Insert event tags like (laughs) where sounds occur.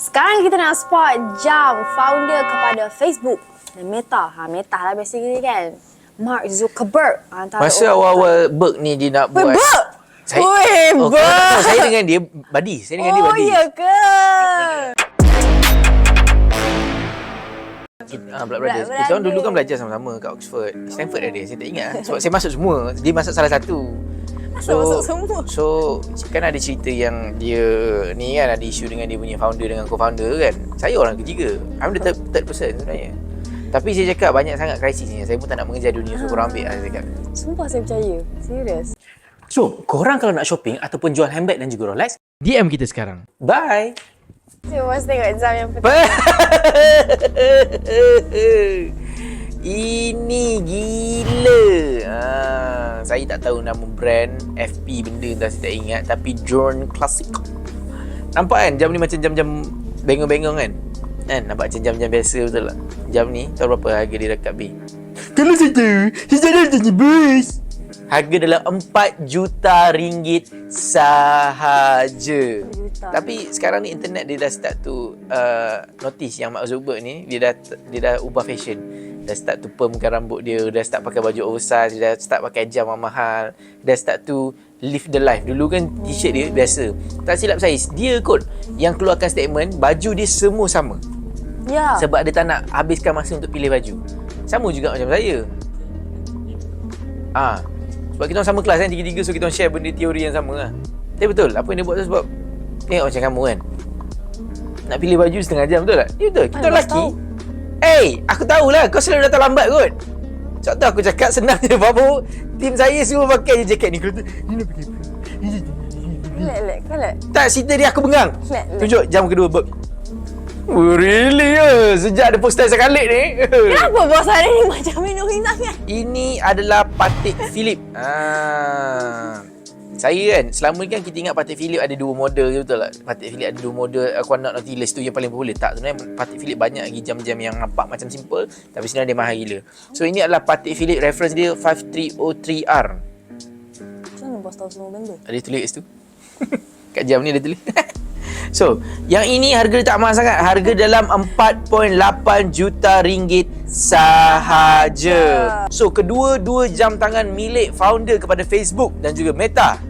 Sekarang kita nak spot jam founder kepada Facebook dan Meta. Ha, Meta lah basically kan. Mark Zuckerberg. Antara Masa awal-awal Berg ni dia nak buat Berg! Saya, Weh, oh, Berg! tahu, saya dengan dia buddy. Saya dengan dia Oh, buddy. ya ke? Kita, ah, Black Brothers. Black Kita orang dulu kan belajar sama-sama kat Oxford. Stanford ada. Saya tak ingat. lah. Sebab saya masuk semua. Dia masuk salah satu. Asal masuk semua? So, kan ada cerita yang dia ni kan ada isu dengan dia punya founder dengan co-founder kan. Saya orang ketiga. I'm the third, third person sebenarnya. Tapi saya cakap banyak sangat krisis ni. Saya pun tak nak mengejar dunia. So, korang ambil lah saya cakap. Sumpah saya percaya. Serius. So, korang kalau nak shopping ataupun jual handbag dan juga Rolex, DM kita sekarang. Bye. Saya mesti tengok jam yang (laughs) penting. Saya tak tahu nama brand FP benda entah saya tak ingat tapi Jorn Classic. Nampak kan jam ni macam jam-jam bengong-bengong kan? Kan nampak macam jam-jam biasa betul tak? Jam ni tahu berapa harga dia dekat B? Kalau saya tahu, saya dah tanya bos. Harga dalam 4 juta ringgit sahaja. Juta. Tapi sekarang ni internet dia dah start to uh, notice yang Mark Zuckerberg ni dia dah dia dah ubah fashion. Dah start to permkan rambut dia, dah start pakai baju oversize, dah start pakai jam mahal, dah start to live the life. Dulu kan t-shirt dia biasa. Tak silap saya, dia kot yang keluarkan statement baju dia semua sama. Ya. Sebab dia tak nak habiskan masa untuk pilih baju. Sama juga macam saya. Ah, sebab kita orang sama kelas kan tiga-tiga so kita orang share benda teori yang sama lah. Tapi betul, apa yang dia buat tu sebab tengok macam kamu kan. Nak pilih baju setengah jam betul tak? Ya betul. Kita lelaki. Eh, aku tahulah kau selalu datang lambat kot. Sebab tu aku cakap senang je (laughs) Babu Tim saya semua pakai je jaket ni Kau tu Ni nak pakai apa? Lek, lek, kau lek. Tak, cerita dia aku bengang Lek, lek. Tunjuk jam kedua Berg Oh, really ya? Sejak ada poster sekali ni Kenapa bos hari ni macam minum sangat? Ini adalah Patek Philippe. Ah. Saya kan, selama ni kan kita ingat Patek Philippe ada dua model je betul tak? Patek Philippe ada dua model Aquanaut Nautilus tu yang paling popular. Tak, sebenarnya Patek Philippe banyak lagi jam-jam yang nampak macam simple tapi sebenarnya dia mahal gila. So ini adalah Patek Philippe reference dia 5303R. Macam mana bos tahu semua benda? Ada tulis tu. (laughs) Kat jam ni ada tulis. (laughs) so, yang ini harga dia tak mahal sangat. Harga dalam 4.8 juta ringgit sahaja. So, kedua-dua jam tangan milik founder kepada Facebook dan juga Meta